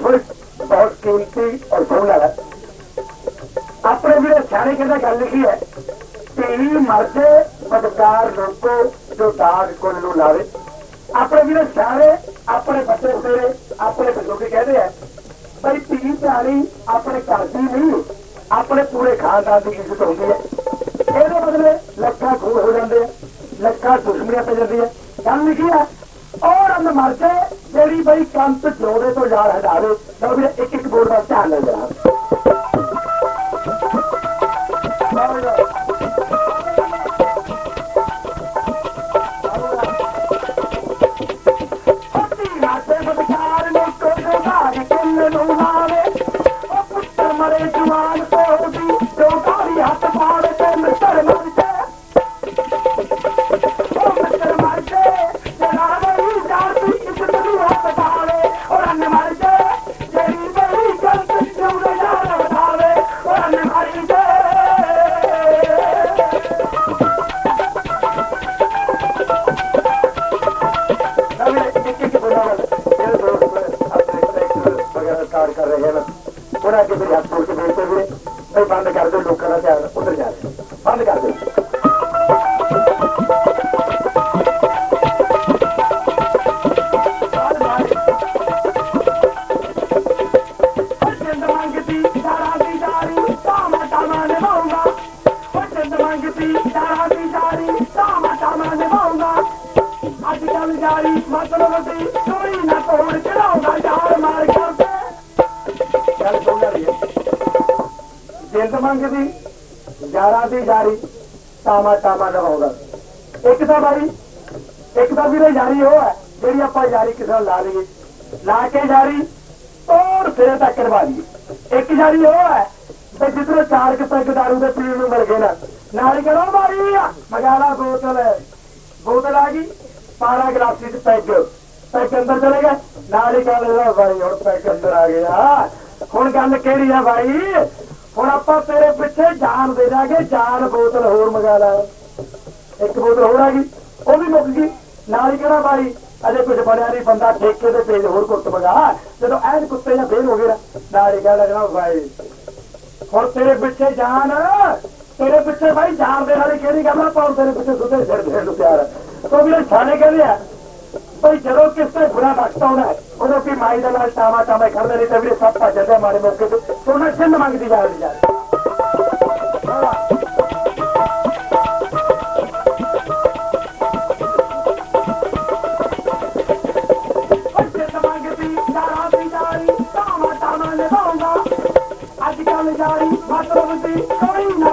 ਇੱਕ ਇੱਕ ਲਫ਼ਜ਼ ਬਹੁਤ ਕੀਮਤੀ ਔਰ ਸੋਹਣਾ ਹੈ। ਆਪਣੇ ਵੀਰੇ ਸਿਆਣੇ ਕਹਿੰਦਾ ਗੱਲ ਲਿਖੀ ਹੈ ਤੇਰੀ ਮਰਦੇ ਬਦਕਾਰ ਲੋਕੋ ਜੋ ਦਾਗ ਕੋਲ ਆਪਣੇ ਵੀਰੇ ਸਿਆਣੇ ਆਪਣੇ ਬੱਚੇ ਤੇਰੇ ਆਪਣੇ ਬਜ਼ੁਰਗ ਕਹਿੰਦੇ ਆ, ਬਈ ਧੀ ਪਿਆਰੀ ਆਪਣੇ ਘਰ ਦੀ ਨਹੀਂ, ਆਪਣੇ ਪੂਰੇ ਖਾਨਦਾਨ ਦੀ ਇੱਜ਼ਤ ਹੁੰਦੀ ਹੈ। ਇਹਦੇ ਬਦਲੇ ਲੱਖਾਂ ਖੂਨ ਹੋ ਜਾਂਦੇ ਆ, ਲੱਖਾਂ ਦੁਸ਼ਮਣੀਆਂ ਪੈ ਜਾਂਦੀਆਂ। ਗੱਲ ਲਿਖੀ ਹੈ ਔਰ ਅੰਨ ਮਰ ਕੇ ਜਿਹੜੀ ਬਈ ਕੰਤ ਜੋੜੇ ਤੋਂ ਯਾਰ ਹਟਾਵੇ ਲਓ ਵੀਰੇ ਇੱਕ ਇੱਕ ਬੋਰਡ ਦਾ ਧਿਆਨ ਨਾਲ ਜਰਾ। ਰਹੇ ਹਨ ਉਹਨਾਂ ਅੱਗੇ ਮੇਰੇ ਹੱਥ ਜੋੜ ਕੇ ਬੇਨਤੀ ਵੀਰੇ ਭਈ ਬੰਦ ਕਰ ਦਿਓ, ਲੋਕਾਂ ਦਾ ਧਿਆਨ ਉਧਰ ਜਾ ਰਿਹਾ। ਬੰਦ ਕਰ ਦਿਓ। ਚੰਦ ਮੰਗਦੀ ਦੀ ਗੱਲ ਸੁਣ ਰਹੀ ਜਿੰਦ ਮੰਗਦੀ ਯਾਰਾਂ ਦੀ ਜਾਰੀ ਤਾਮਾ ਤਾਮਾ ਨਿਭਾਉਂਦਾ ਇੱਕ ਤਾਂ ਬਾਰੀ ਇੱਕ ਤਾਂ ਵੀਰੇ ਯਾਰੀ ਉਹ ਹੈ, ਜਿਹੜੀ ਆਪਾਂ ਯਾਰੀ ਕਿਸੇ ਨਾਲ ਲਾ ਲਈਏ। ਲਾ ਕੇ ਯਾਰੀ ਤੋੜ ਸਿਰੇ ਤੱਕ ਕਰਵਾ ਲਈਏ। ਇੱਕ ਯਾਰੀ ਉਹ ਹੈ ਤੇ ਜਿੱਧਰੋਂ ਚਾਰ ਕੁ ਪੈਗ ਦਾਰੂ ਦੇ ਪੀਣ ਨੂੰ ਮਿਲ ਗਏ ਨਾ, ਨਾਲ ਹੀ ਕਰੋ ਮਾਰੀ ਆ, ਮਗਾਲਾ ਬੋਤਲ ਬੋਤਲ ਆ ਗਈ, ਪਾਰਾ ਗਲਾਸੀ ਚ ਪੈਗ ਪੈਗ ਅੰਦਰ ਚਲੇ ਗਿਆ ਨਾਲ ਹੀ ਗੱਲ ਇਹਦਾ ਬਾਈ, ਹੁਣ ਪੈਗ ਅੰਦਰ ਆ ਗਿਆ। ਹੁਣ ਗੱਲ ਕਿਹੜੀ ਆ ਭਾਈ ਹੁਣ ਆਪਾਂ ਤੇਰੇ ਪਿੱਛੇ ਜਾਨ ਦੇ ਦਾਂਗੇ, ਜਾਨ ਬੋਤਲ ਹੋਰ ਮੰਗਾ ਲਾ। ਇੱਕ ਬੋਤਲ ਹੋਰ ਆ ਗਈ, ਉਹ ਵੀ ਮੁੱਕ ਗਈ। ਨਾਲ ਹੀ ਕਿਹੜਾ ਭਾਈ ਅਜੇ ਕੁਝ ਬਣਿਆ ਨਹੀਂ, ਬੰਦਾ ਠੇਕੇ ਤੇ ਪੇਜ ਹੋਰ ਕੁੱਟ ਮੰਗਾ। ਜਦੋਂ ਐਨ ਕੁੱਤੇ ਜਾਂ ਫੇਲ ਹੋ ਗਿਆ ਨਾਲ ਹੀ ਕਹਿ ਲੱਗਣਾ ਭਾਈ ਹੁਣ ਤੇਰੇ ਪਿੱਛੇ ਜਾਨ, ਤੇਰੇ ਪਿੱਛੇ ਭਾਈ ਜਾਨ ਦੇ ਨਾਲ ਹੀ ਕਿਹੜੀ ਗੱਲ ਆ? ਪਾਉ ਤੇਰੇ ਪਿੱਛੇ ਸੁਧੇ ਸਿਰ ਦੇ ਨੂੰ ਪਿਆਰ ਤੋ ਵੀ ਛਾਣੇ ਕਹਿੰਦੇ ਆ ਭਾਈ ਜਦੋਂ ਕਿਸ ਤੇ ਬੁਰਾ ਵਕਤ ਆਉਣਾ ਹੈ, ਉਦੋਂ ਕੀ ਮਾਈ ਦਾ ਨਾਲ ਟਾਵਾ ਟਾਵਾ ਖੜਦੇ ਨਹੀਂ ਤੇ ਵੀ ਸਭ ਭੱਜ ਜਾਂਦੇ ਆ ਮਾਰੇ ਮੌਕੇ ਤੇ। ਤੋਂ ਨਾ ਮੰਗਦੀ ਜਾਂਦੀ ਜਾ ਅੱਜ ਕੱਲ ਜਾਰੀ ਮਤਲਬ ਦੀ ਕੋਈ ਨਾ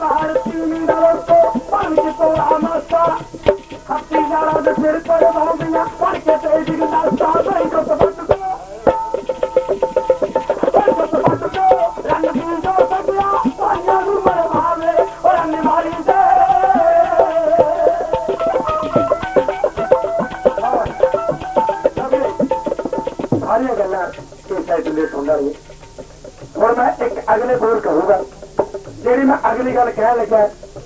پہاڑ چين ڏاڙو ٿو پنهنجو سلام آهي ڪٿي جارڻ کي پرموني ਗੱਲ ਕਹਿਣ ਲੱਗਾ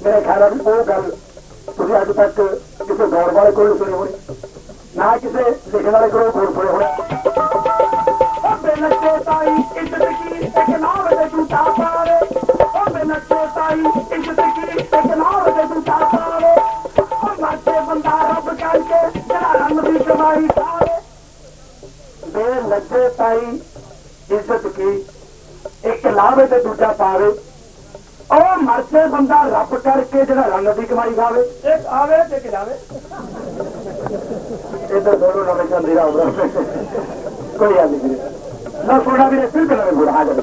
ਮੇਰੇ ਖਿਆਲ ਆ ਵੀ ਉਹ ਗੱਲ ਤੁਸੀਂ ਅੱਜ ਤੱਕ ਕਿਸੇ ਗੌਰ ਵਾਲੇ ਕੋਲ ਸੁਣੀ ਹੋਣੀ। ਨਾ ਕਿਸੇ ਲਿਖਣ ਵਾਲੇ ਕੋਲ ਹੋਰ ਸੁਣੇ ਹੋਣੇ। ਉਹ ਬੇਨੱਚੇ ਤਾਈ ਇੱਜ਼ਤ ਕੀ ਇੱਕ ਨਾਮ ਦੇ ਝੂਠਾ ਪਾਵੇ। ਉਹ ਬੇਨੱਚੇ ਤਾਈ ਇੱਜ਼ਤ ਕੀ ਇੱਕ ਨਾਮ ਦੇ ਝੂਠਾ ਪਾਵੇ। ਉਹ ਮਾਤੇ ਬੰਦਾ ਰੱਬ ਕਰਕੇ ਜਿਹੜਾ ਰੰਗ ਦੀ ਕਮਾਈ ਖਾਵੇ ਬੇ ਤਾਈ ਇੱਜ਼ਤ ਕੀ ਇੱਕ ਲਾਵੇ ਤੇ ਦੂਜਾ ਪਾਵੇ। ਉਹ ਮਰਦੇ ਬੰਦਾ ਰੱਬ ਕਰਕੇ ਜਿਹੜਾ ਰੰਗ ਦੀ ਕਮਾਈ ਖਾਵੇ। ਇੱਕ ਆਵੇ ਤੇ ਇੱਕ ਜਾਵੇ ਇਹ ਤਾਂ ਦੋਨੋਂ ਨਵੇਂ ਚੰਦੀ ਉਮਰ। ਕੋਈ ਗੱਲ ਨਹੀਂ ਨਾ ਸੋਣਾ ਵੀ ਫਿਰ ਕਿ ਨਵੇਂ ਬੁੜਾ ਜਾਵੇ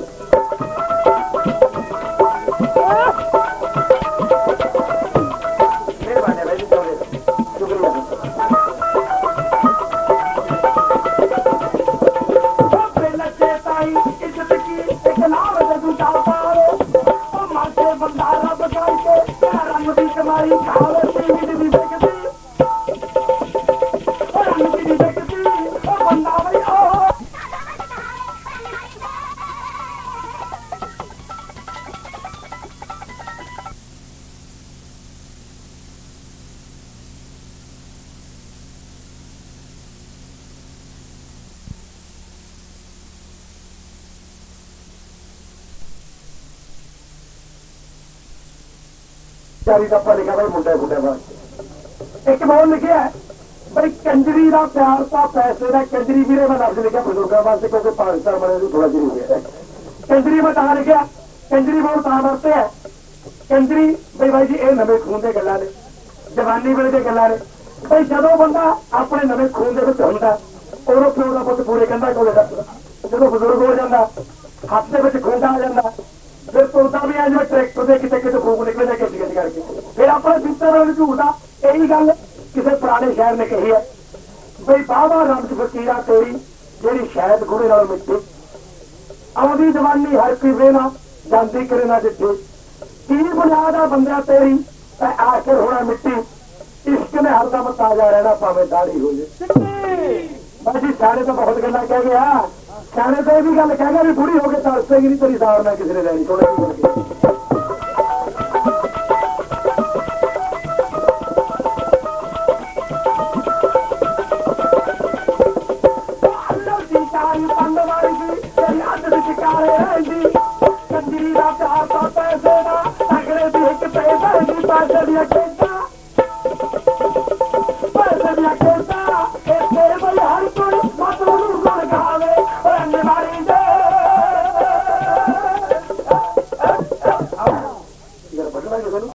ਰੰਗ ਦੀ ਕਮਾਈ ਖਾਵੇ ਚਾਰੀ ਦਾ ਪਾ ਲਿਖਿਆ ਭਾਈ ਮੁੰਡੇ ਮੁੰਡੇ ਵਾਸਤੇ ਇੱਕ ਬੋਲ ਲਿਖਿਆ ਬਈ ਕੰਜਰੀ ਦਾ ਪਿਆਰ ਤਾਂ ਪੈਸੇ ਦਾ ਕੰਜਰੀ ਵੀਰੇ ਮੈਂ ਲਫ਼ਜ਼ ਲਿਖਿਆ ਬਜ਼ੁਰਗਾਂ ਵਾਸਤੇ, ਕਿਉਂਕਿ ਪਾਕਿਸਤਾਨ ਬਣੇ ਨੂੰ ਥੋੜਾ ਜਿਹਾ ਹੋ। ਕੰਜਰੀ ਮੈਂ ਤਾਂ ਲਿਖਿਆ ਕੰਜਰੀ ਬੋਲ ਤਾਂ ਵਰਤੇ ਹੈ। ਕੰਜਰੀ ਬਈ ਬਾਈ ਜੀ, ਇਹ ਨਵੇਂ ਖੂਨ ਦੇ ਗੱਲਾਂ ਨੇ, ਜਵਾਨੀ ਵੇਲੇ ਦੇ ਗੱਲਾਂ ਨੇ। ਬਈ ਜਦੋਂ ਬੰਦਾ ਆਪਣੇ ਨਵੇਂ ਖੂਨ ਦੇ ਵਿੱਚ ਹੁੰਦਾ ਉਦੋਂ ਪਿਓ ਦਾ ਪੁੱਤ ਪੂਰੇ ਕੰਧਾ ਕੋਲੇ ਰੱਖਦਾ ਜਦੋਂ ਬਜ਼ੁਰਗ ਹੋ ਜਾਂਦਾ, ਹੱਥ ਦੇ ਵਿੱਚ ਖੂੰਡਾ ਆ ਜਾਂਦਾ ਫਿਰ ਤੁਰਦਾ ਵੀ ਆ ਜਿਵੇਂ ਟਰੈਕਟਰ ਦੇ ਕਿਤੇ ਕਿਤੇ ਫੂਕ ਨਿਕਲਦਾ ਕਿਤੇ ਕਿਤੇ ਕਰਕੇ। ਫਿਰ ਆਪਣੇ ਪਿੱਤਰ ਨੂੰ ਝੂਠਦਾ ਇਹੀ ਗੱਲ ਕਿਸੇ ਪੁਰਾਣੇ ਸ਼ਾਇਰ ਨੇ ਕਹੀ ਹੈ ਬਈ ਬਾਬਾ ਰਮਜ ਫਕੀਰਾ ਤੇਰੀ ਜਿਹੜੀ ਸ਼ਾਇਦ ਗੁਰੇ ਨਾਲ ਮਿੱਟੀ। ਆਉਂਦੀ ਜਵਾਨੀ ਹਰ ਕੋਈ ਵੇਨਾ ਜਾਂਦੀ ਕਰੇ ਨਾ ਜਿੱਥੇ ਕੀ ਬੁਨਿਆਦ ਆ ਬੰਦਿਆ ਤੇਰੀ ਐ ਆਖਰ ਹੋਣਾ ਮਿੱਟੀ। ਇਸ਼ਕ ਨੇ ਹਰਦਮ ਤਾਜ਼ਾ ਰਹਿਣਾ ਭਾਵੇਂ ਦਾੜੀ ਹੋ ਜੇ। ਬਾਜੀ ਸਿਆਣੇ ਤਾਂ ਬਹੁਤ ਗੱਲਾਂ ਕਹਿ ਗਿਆ। ਸਿਆਣੇ ਤਾਂ ਇਹ ਵੀ ਗੱਲ ਕਹਿ ਗਿਆ ਵੀ ਬੁੜੀ ਹੋ ਕੇ ਤਰਸੇਗੀ ਨਹੀਂ ਤੇਰੀ ਸਾਰ ਨਾ ਕਿਸੇ ਨੇ ਲੈਣੀ ਥੋੜਾ ਜਿਹਾ ਅੱਲ੍ਹਾ ਅੱਧ ਵਿੱਚ ਕਾਲੇ ਰਹਿੰਦੀ। ਕੰਜਰੀ ਦਾ ਪਿਆਰ ਤਾਂ ਪੈਸੇ ਦਾ ਅਗਲੇ ਦੀ ਇੱਕ ਪੈਸੇ ਦੀ, ਪੈਸੇ ਦੀਆਂ ਖੇਡਾਂ